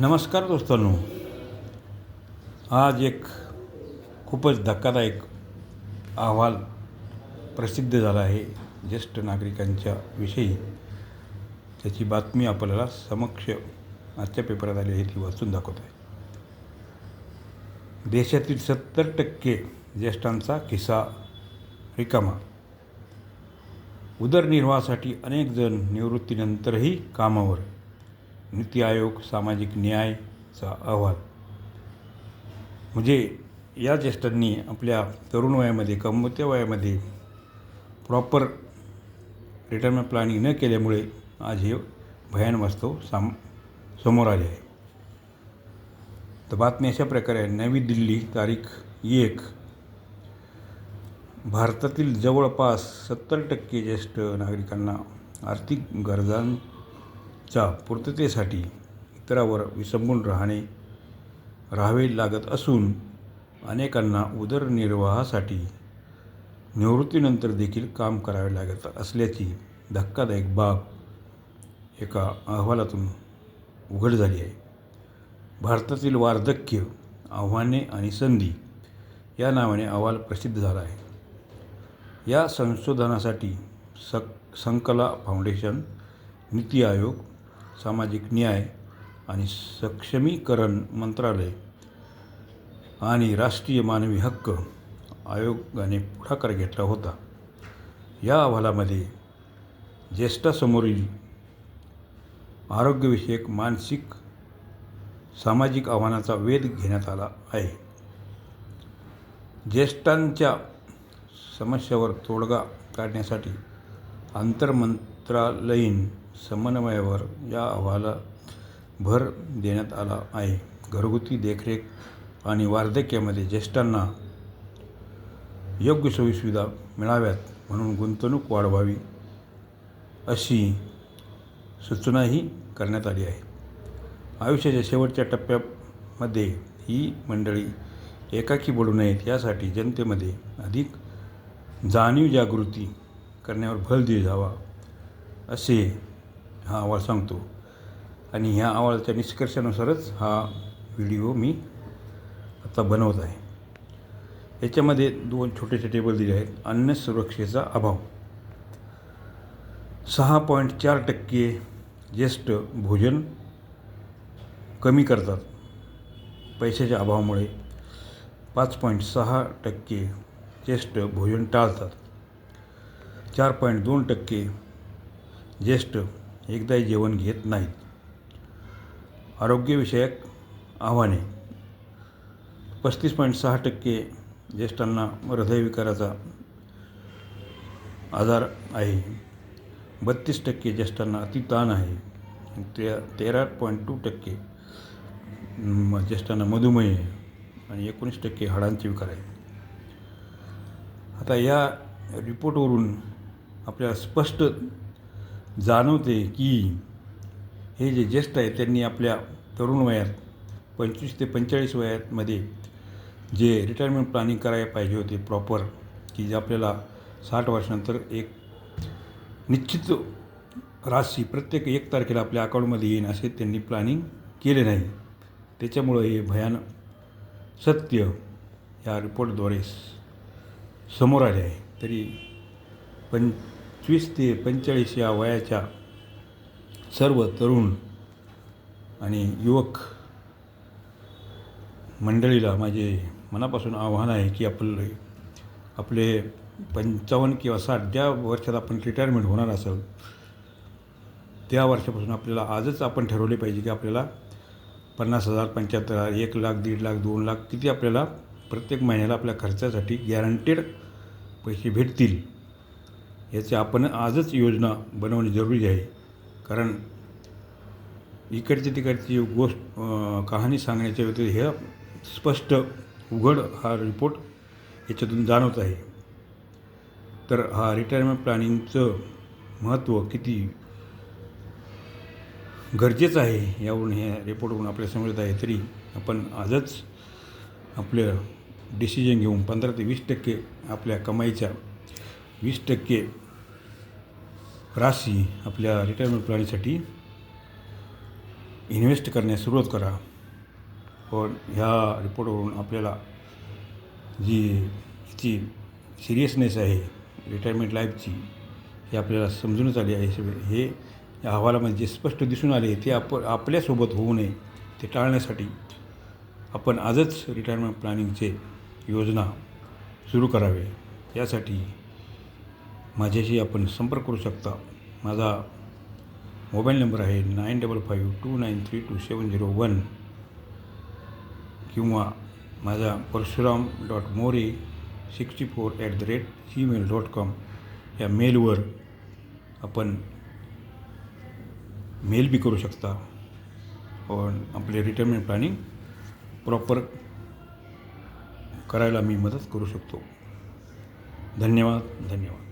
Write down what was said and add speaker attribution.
Speaker 1: नमस्कार दोस्तांनो आज एक खूपच धक्कादायक अहवाल प्रसिद्ध झाला आहे ज्येष्ठ नागरिकांच्या विषयी. त्याची बातमी आपल्याला समक्ष आजच्या पेपरात आली आहे ती वाचून दाखवत आहे देशातील सत्तर टक्के ज्येष्ठांचा खिसा रिकामा. उदरनिर्वाहासाठी अनेक जण निवृत्तीनंतरही कामावर नीती आयोग सामाजिक न्यायचा अहवाल. म्हणजे या ज्येष्ठांनी आपल्या तरुण वयामध्ये कमवत्या वयामध्ये प्रॉपर रिटायरमेंट प्लॅनिंग न केल्यामुळे आज हे भयान वास्तव साम समोर आले आहे. तर बातमी अशा प्रकारे नवी दिल्ली तारीख एक. भारतातील जवळपास सत्तर टक्के ज्येष्ठ नागरिकांना आर्थिक गरजां चा पूर्ततेसाठी इतरावर विसंबून राहणे राहावे लागत असून अनेकांना उदरनिर्वाहासाठी निवृत्तीनंतर देखील काम करावे लागत असल्याची धक्कादायक बाब एका अहवालातून उघड झाली आहे. भारतातील वार्धक्य आव्हाने आणि संधी या नावाने अहवाल प्रसिद्ध झाला आहे. या संशोधनासाठी सक संकला फाउंडेशन नीती आयोग सामाजिक न्याय आणि सक्षमीकरण मंत्रालय आणि राष्ट्रीय मानवी हक्क आयोगाने पुढाकार घेतला होता. या अहवालामध्ये ज्येष्ठासमोरील आरोग्यविषयक मानसिक सामाजिक आव्हानाचा वेध घेण्यात आला आहे. ज्येष्ठांच्या समस्यावर तोडगा काढण्यासाठी आंतरमंत्रालयीन समन्वयावर या अहवाला भर देण्यात आला आहे. घरगुती देखरेख आणि वार्धक्यामध्ये ज्येष्ठांना योग्य सोयीसुविधा मिळाव्यात म्हणून गुंतवणूक वाढवावी अशी सूचनाही करण्यात आली आहे. आयुष्याच्या शेवटच्या टप्प्यामध्ये ही मंडळी एकाकी पडू नयेत यासाठी जनतेमध्ये अधिक जाणीव जागृती करण्यावर भर दिला जावा असे हा अहवाल सांगतो. आणि ह्या अहवालाच्या निष्कर्षानुसारच हा व्हिडिओ मी आता बनवत आहे. याच्यामध्ये दोन छोटेसे टेबल दिले आहेत. अन्न सुरक्षेचा अभाव. सहा पॉईंट चार टक्के ज्येष्ठ भोजन कमी करतात. पैशाच्या अभावामुळे पाच पॉईंट सहा टक्के ज्येष्ठ भोजन टाळतात. चार पॉईंट दोन टक्के ज्येष्ठ एकदाही जेवण घेत नाहीत. आरोग्यविषयक आव्हाने. पस्तीस पॉईंट सहा टक्के ज्येष्ठांना हृदयविकाराचा आजार आहे. बत्तीस टक्के ज्येष्ठांना अतिताण आहे. ते तेरा पॉईंट टू टक्के ज्येष्ठांना मधुमेह आहे आणि एकोणीस टक्के हाडांचे विकार आहेत. आता या रिपोर्टवरून आपल्याला स्पष्ट जाणवते की हे जे ज्येष्ठ आहेत त्यांनी आपल्या तरुण वयात पंचवीस ते पंचेचाळीस वयातमध्ये जे रिटायरमेंट प्लॅनिंग करायला पाहिजे होते प्रॉपर की जे आपल्याला साठ वर्षानंतर एक निश्चित राशी प्रत्येक एक तारखेला आपल्या अकाउंटमध्ये येईन असे त्यांनी प्लॅनिंग केले नाही. त्याच्यामुळं हे भयान सत्य या रिपोर्टद्वारे समोर आले आहे. तरी पण वीस ते पंचेचाळीस या वयाच्या सर्व तरुण आणि युवक मंडळीला माझे मनापासून आव्हान आहे की आपले आपले पंचावन्न किंवा साठ ज्या वर्षात आपण रिटायरमेंट होणार असेल त्या वर्षापासून आपल्याला आजच आपण ठरवले पाहिजे की आपल्याला पन्नास हजार पंच्याहत्तर हजार एक लाख दीड लाख दोन लाख किती आपल्याला प्रत्येक महिन्याला आपल्या खर्चासाठी गॅरंटेड पैसे भेटतील. याची आपण आजच योजना बनवणे जरुरी आहे. कारण इकडची तिकडची गोष्ट कहाणी सांगण्याच्या व्यतिरिक्त हे स्पष्ट उघड हा रिपोर्ट याच्यातून जाणवत आहे. तर हा रिटायरमेंट प्लॅनिंगचं महत्त्व किती गरजेचं आहे यावरून हे रिपोर्टवरून आपल्याला समजत आहे. तरी आपण आजच आपलं डिसिजन घेऊन पंधरा ते वीस टक्के आपल्या कमाईच्या वीस टक्के राशी आपल्या रिटायरमेंट प्लॅनिंगसाठी इन्व्हेस्ट करण्यास सुरुवात करा. पण ह्या रिपोर्टवरून आपल्याला जी ती सिरियसनेस आहे रिटायरमेंट लाईफची हे आपल्याला समजूनच आली आहे सगळे. हे या अहवालामध्ये जे स्पष्ट दिसून आले ते आप आपल्यासोबत होऊ नये ते टाळण्यासाठी आपण आजच रिटायरमेंट प्लॅनिंगचे योजना सुरू करावे. यासाठी माझ्याशी आपण संपर्क करू शकता. माझा मोबाईल नंबर आहे nine double five two nine three two seven zero one किंवा माझा Parshuram dot More sixty four at the rate Gmail dot com या मेलवर आपण मेल बी करू शकता. पण आपले रिटायरमेंट प्लॅनिंग प्रॉपर करायला मी मदत करू शकतो. धन्यवाद धन्यवाद.